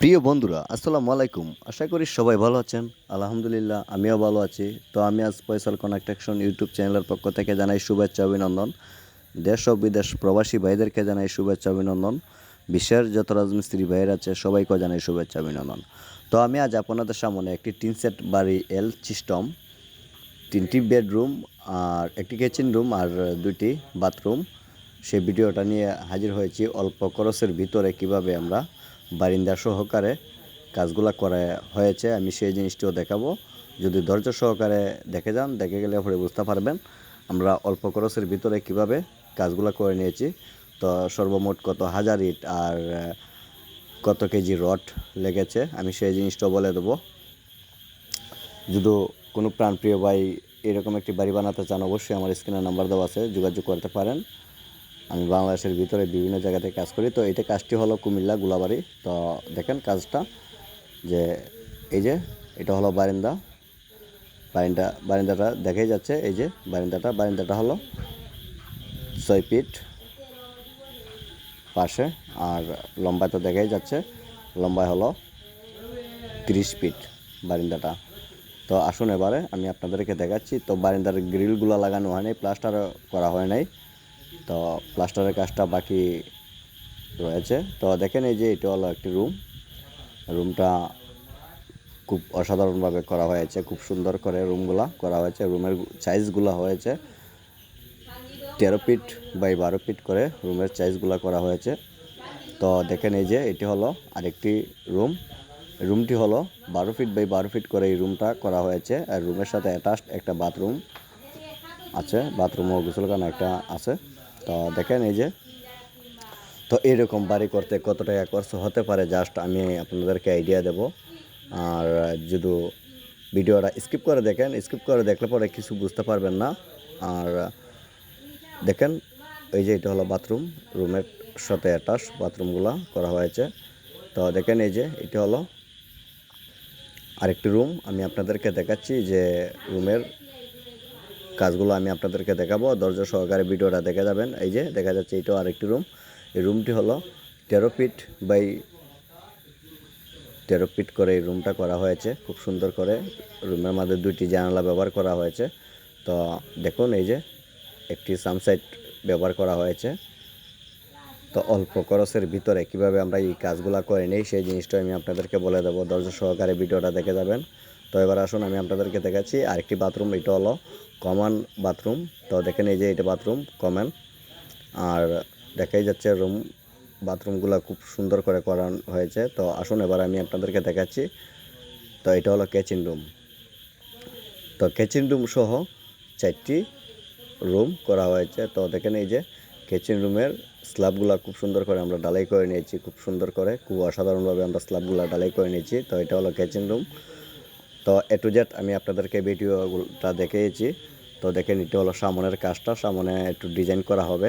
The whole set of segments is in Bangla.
প্রিয় বন্ধুরা, আসসালামু আলাইকুম। আশা করি সবাই ভালো আছেন। আলহামদুলিল্লাহ, আমিও ভালো আছি। তো আমি আজ ফয়সাল কনেকট্রাকশন ইউটিউব চ্যানেলের পক্ষ থেকে জানাই শুভেচ্ছা, অভিনন্দন। দেশ ও বিদেশ প্রবাসী ভাইদেরকে জানাই শুভেচ্ছা, অভিনন্দন। বিশ্বের যত রাজমিস্ত্রি ভাইয়ের আছে, সবাইকে জানাই শুভেচ্ছা, অভিনন্দন। তো আমি আজ আপনাদের সামনে একটি টিন সেট বাড়ি এল সিস্টেম, তিনটি বেডরুম আর একটি কিচেন রুম আর দুইটি বাথরুম। সেই ভিডিওটা নিয়ে হাজির হয়েছি অল্প খরচের ভিতরে কীভাবে আমরা বারিন্দা সহকারে কাজগুলো করা হয়েছে, আমি সেই জিনিসটিও দেখাবো। যদি ধৈর্য সহকারে দেখে যান, দেখে গেলে পরে বুঝতে পারবেন আমরা অল্প খরচের ভিতরে কীভাবে কাজগুলো করে নিয়েছি। তো সর্বমোট কত হাজার ইট আর কত কেজি রড লেগেছে, আমি সেই জিনিসটাও বলে দেবো। যদি কোনো প্রাণপ্রিয় ভাই এরকম একটি বাড়ি বানাতে চান, অবশ্যই আমার স্ক্রিনের নাম্বার দেওয়া আছে, যোগাযোগ করতে পারেন। আমি বাংলাদেশের ভিতরে বিভিন্ন জায়গাতে কাজ করি। তো এটা কাজটি হলো কুমিল্লা গুলাবাড়ি। তো দেখেন কাজটা, যে এই যে এটা হলো বারিন্দা। বারিন্দা, বারিন্দাটা দেখাই যাচ্ছে, এই যে বারিন্দাটা। বারিন্দাটা হলো ছয় ফিট পাশে, আর লম্বায় তো দেখাই যাচ্ছে। লম্বায় হলো তিরিশ ফিট বারিন্দাটা। তো আসুন এবারে, আমি আপনাদেরকে দেখাচ্ছি। তো বারিন্দার গ্রিলগুলো লাগানো হয় নাই প্লাস্টার করা হয় নাই। তো প্লাস্টারের কাজটা বাকি রয়েছে। তো দেখেন এই যে এটা হলো একটি রুম। রুমটা খুব অসাধারণভাবে করা হয়েছে, খুব সুন্দর করে রুমগুলা করা হয়েছে, রুমের সাইজগুলো হয়েছে তেরো ফিট বাই বারো ফিট করে রুমের সাইজগুলো করা হয়েছে। তো দেখেন এই যে এটি হলো আরেকটি রুম। রুমটি হলো বারো ফিট বাই বারো ফিট করে এই রুমটা করা হয়েছে। আর রুমের সাথে অ্যাটাচড একটা বাথরুম আছে বাথরুম ও গোসলখানা একটা আছে। তো দেখেন এই যে। তো এইরকম বাড়ি করতে কত টাকা খরচ হতে পারে জাস্ট আমি আপনাদেরকে আইডিয়া দেব। আর যদি ভিডিওটা স্কিপ করে দেখেন স্কিপ করে দেখলে পরে কিছু বুঝতে পারবেন না। আর দেখেন, এই যে এটা হলো বাথরুম রুমের সাথে অ্যাটাচ বাথরুমগুলো করা হয়েছে। তো দেখেন এই যে, এটা হলো আরেকটি রুম আমি আপনাদেরকে দেখাচ্ছি যে রুমের কাজগুলো আমি আপনাদেরকে দেখাবো। দরজা সহকারে ভিডিওটা দেখে যাবেন। এই যে, দেখা যাচ্ছে এটাও আরেকটি রুম এই রুমটি হলো তেরো ফিট বাই তেরো ফিট করে এই রুমটা করা হয়েছে। খুব সুন্দর করে রুমের মধ্যে দুইটি জানালা ব্যবহার করা হয়েছে। তো দেখুন, এই যে একটি সানসাইট ব্যবহার করা হয়েছে। তো অল্প খরচের ভিতরে কীভাবে আমরা এই কাজগুলো করে নিই, সেই জিনিসটা আমি আপনাদেরকে বলে দেবো। দরজা সহকারে ভিডিওটা দেখে যাবেন। তো এবার আসুন, আমি আপনাদেরকে দেখাচ্ছি আরেকটি বাথরুম এটা হলো কমন বাথরুম। তো দেখেন এই যে এটা বাথরুম, কমন। আর দেখাই যাচ্ছে রুম, বাথরুমগুলো খুব সুন্দর করে করা হয়েছে। তো আসুন, এবার আমি আপনাদেরকে দেখাচ্ছি। তো এটা হলো কিচেন রুম তো কিচেন রুম সহ চারটি রুম করা হয়েছে। তো দেখেন এই যে কিচেন রুমের স্ল্যাবগুলো খুব সুন্দর করে আমরা ডালাই করে নিয়েছি। খুব সুন্দর করে, খুব অসাধারণভাবে আমরা স্ল্যাবগুলো ডালাই করে নিয়েছি। তো এটা হলো কিচেন রুম তো এ টু জেড আমি আপনাদেরকে ভিডিওটা দেখিয়েছি। তো দেখে নিতে হলো সামনের কাজটা, সামনে একটু ডিজাইন করা হবে।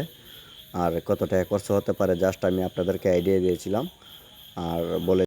আর কত টাকা খরচ হতে পারে জাস্ট আমি আপনাদেরকে আইডিয়া দিয়েছিলাম। আর বলে